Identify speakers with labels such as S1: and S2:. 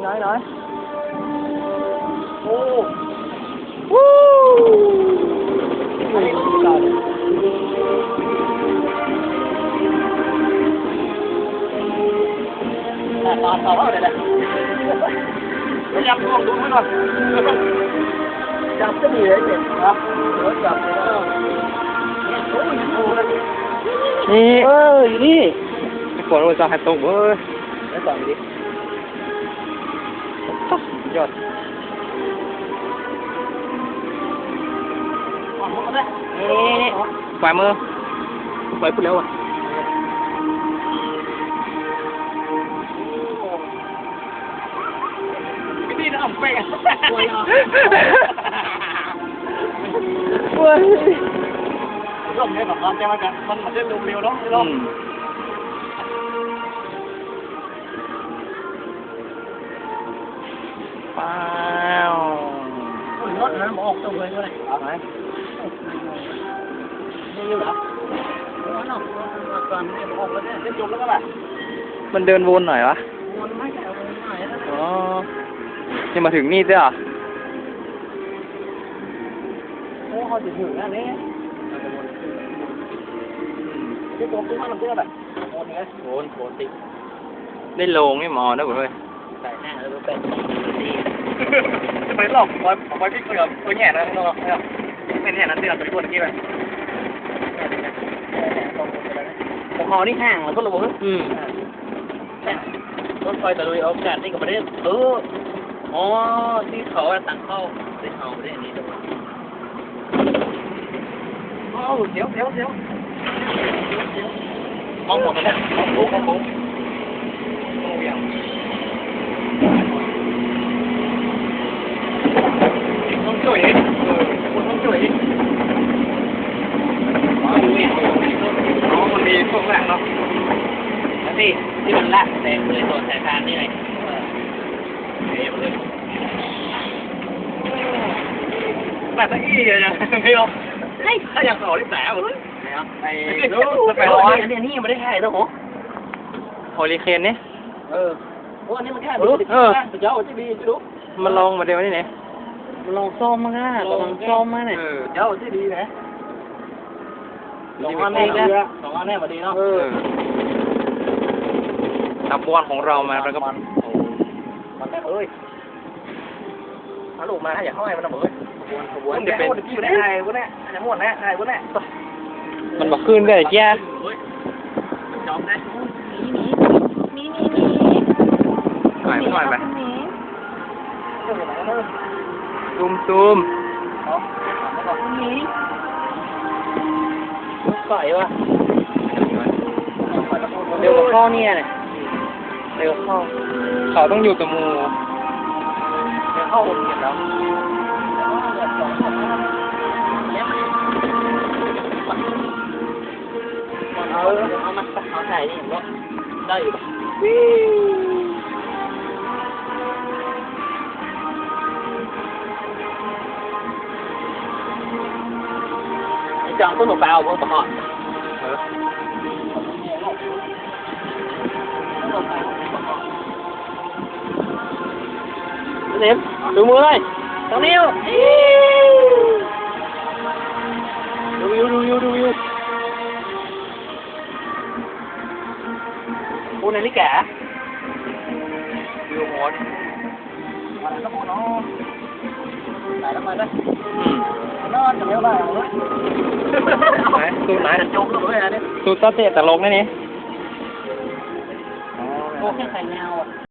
S1: nói nói nói
S2: โอ้
S1: แต่ตอนเขาเอาเลยแหละ
S2: พยายามลองดูให้ก่ อน
S1: จับก็ดีเลยเนี่ยครับเดี๋ยวจับเลยนะโอ้ ถนะมออกตัวเลยด้วย
S3: เอาไหม
S1: นี่อยู่เหรอเอาเนาะก่อนนี่หมออกแล้วเนี่ย
S2: เล่นจบแล้วก็แบบ
S3: มันเดินวนหน่อยวะ
S1: มันไม่ใช่เอาหน่อยนะ
S3: อ๋อนี่มาถึงนี่ด้วยเหรอ
S1: โอ้เขาจะถึงแล้วเนี่ยที่ผมซื้อมามันเพื่อแบบโอนเนี่ย
S2: โอนโอนติ
S3: ได้ลงนี่มอนะผมเว้ย
S1: ใส่หน้า แล้วเป็นดี
S2: จะไปหลอกปล่อยปล่อยพี่เกลือตัวแง่นะน้องเนี่ยเป็นแง่นั้นที่เราไปพูดเมื่อกี้ไป
S1: ผมเอานี่ห่างแล้วก็ระบบ
S3: อืม
S1: รถไฟตะลุยโอกาสนี่ก็ไม่ได้เอออ๋อที่เขาสั่งเข้าได้เอาได้อันนี้ด้วย
S2: โอ้เดี๋ยวเดี๋ยวเดี๋ยว
S1: มองหมดไปแล้ว
S2: มองปุ๊บมองปุ๊บมองเบี่ยงต้องช่วยเองเออคุณต้องช่วยเองอ๋อ มันมีพวกแรกเนาะ
S1: แล้วที่ที่มันลากแสงเลยตัวสายพานนี่ไง
S2: แต่ตะกี้ยังไม่เอาถ้ายังต่อที่แสบเลย
S1: ไป
S2: รู้ไปร้อย
S1: อันนี้นี่ไม่ได้ถ่ายแล้วโห
S3: โฮลิเคนเนี่ย
S1: เออโอ้อันนี้มันแค่รู้
S3: เออ
S1: เจ้าจะดีจะรู้
S3: มันลองมาเดี๋ยวนี้เนี่ย
S1: มันลองซ่อมมาง่ะลองซ่อมมาเนี่ย
S3: เออ
S1: เจ้าที่ดีนะ สองอันนี้นะสองอันนี้มาดีเนาะ
S3: เออตับบอลของเรามาแล้วก็
S2: มันมันเอ้ยถ้าลูกมาอย่าเข้าให้มันระเบิดขบวนขบวนเดี๋ยวเป็นที่ได้ไงวะเนี่ยจะหมดนะไงวะเนี่ย
S3: มันบอกขึ้นได้แก่
S2: จอมนะ
S3: หน่อยหน่อยไปซูมซูม
S1: ก่อยวะเดี๋ยวกับข้อเนี่ยเนี่ยเดี๋ยวกับข้อ
S3: เขาต้องอยู่กับหมู
S1: เดี๋ยวเข้าอมเก็บแล้วเอาเอามาเอาใส่นี่ก็ได้อยู่จังต้นหนูเปล่าบนตะกอนเนมดูมือเลยสอ งนิ้วดูวิวดูวิวดูวิวโอ้นาฬิกา
S3: วิวโฮส
S2: มาแล้วโน้ไหนแล้ วมาได้
S3: อืม
S2: นอนจะไม่ได้เอาเลย
S3: ไหนสูตรไหน
S2: จะจมเลยอันนี้
S3: สูตรซาเตะตลกนี่นี่
S1: โอ้แค่ไข่เงาอะ